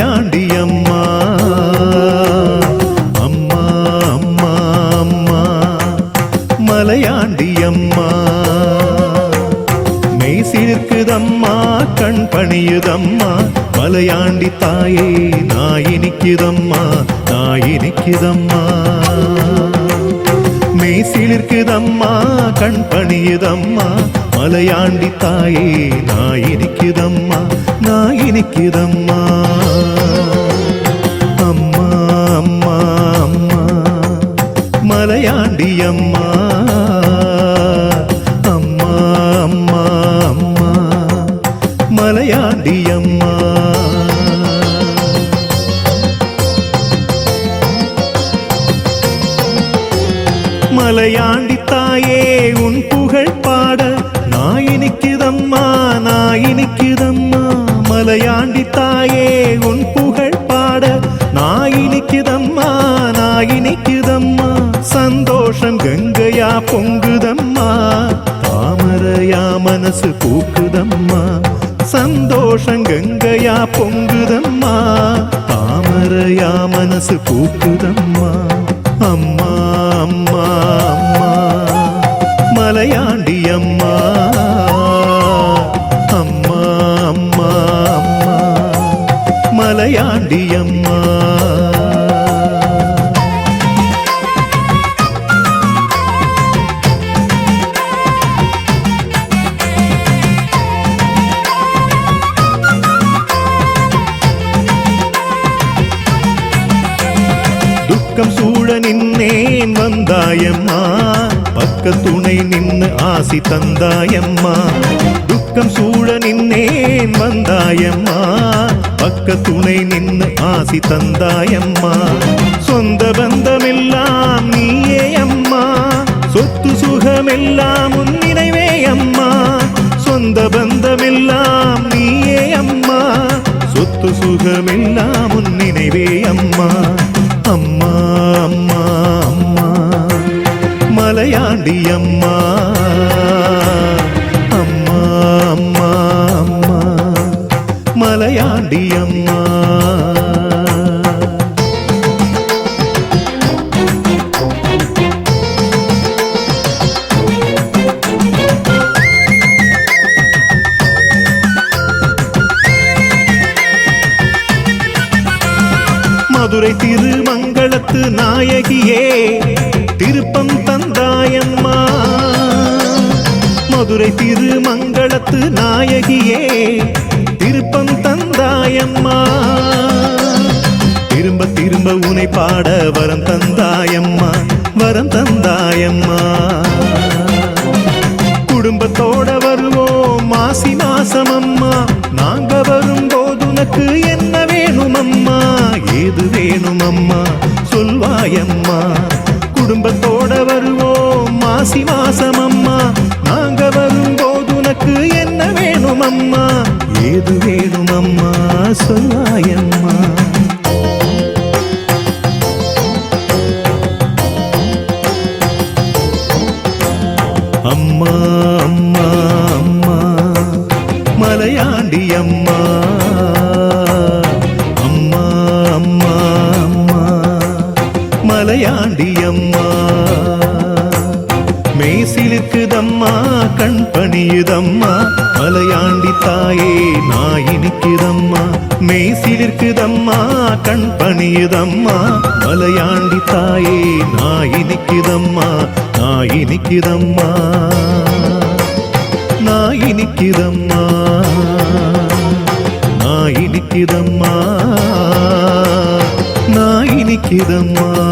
தாயாண்டி அம்மா அம்மா அம்மா அம்மா மலையாண்டி அம்மா மெய் சிலிர்க்குதம்மா கண் பணியுதம்மா. மலையாண்டி தாயே நாய் இனிக்குதம்மா நாய் மெய் சிலிர்க்குதம்மா கண் பணியுதம்மா. மலையாண்டி தாயே நாய் இனிக்குதம்மா. மலையாண்டி தாயே உன் புகழ் பாட நாயினிக்குதம்மா நாயினிக்குதம்மா. மலையாண்டி தாயே உன் புகழ் பாட நாயினிக்குதம்மா நாயினிக்குதம்மா. சந்தோஷம் கங்கையா பொங்குதம்மா. தாமரையா மனசு பூக்குதம்மா. சந்தோஷம் கங்கையா பொங்குதம்மா. தாமரையா மனசு பூக்குதம்மா. மலையாண்டி அம்மா அம்மா அம்மா அம்மா மலையாண்டி அம்மா துக்கம் சூழ நின்னேன் காக்க துணை நின்னு ஆசி தந்தாயம்மா. துக்கம் சூழ நின்னேன் வந்தாயம்மா. பக்க துணை நின்னு ஆசி தந்தாயம்மா. சொந்த பந்தமெல்லாம் நீயே அம்மா சொத்து சுகமெல்லாம் உன் நினைவே அம்மா சொந்த பந்தமெல்லாம் நீயே அம்மா சொத்து சுகமெல்லாம் உன் நினைவே அம்மா அம்மா அம்மா. மலையாண்டி அம்மா அம்மா அம்மா மலையாண்டியம்மா. மதுரை திருமங்கலத்து நாயகியே திருப்ப மதுரை திருமங்களத்து நாயகியே திருப்பம் தந்தாயம்மா. திரும்ப திரும்ப உனை பாட வரம் தந்தாயம்மா வரம் தந்தாயம்மா. குடும்பத்தோட வருவோம் மாசி மாசம் அம்மா நாங்க வரும்போது உனக்கு என்ன வேணும் அம்மா ஏது வேணும் அம்மா சொல்வாயம்மா. மலையாண்டி அம்மா மெய்சிலுக்குதம்மா கண் பணியுதம்மா மலையாண்டி தாயே நாயினிக்குதம்மா. மெய்சிலிருக்குதம்மா கண் பணியுதம்மா மலையாண்டி தாயே நாயினிக்குதம்மா. நாயினிக்குதம்மா. நாயினிக்குதம்மா. நாயினிக்குதம்மா. நாயினிக்குதம்மா.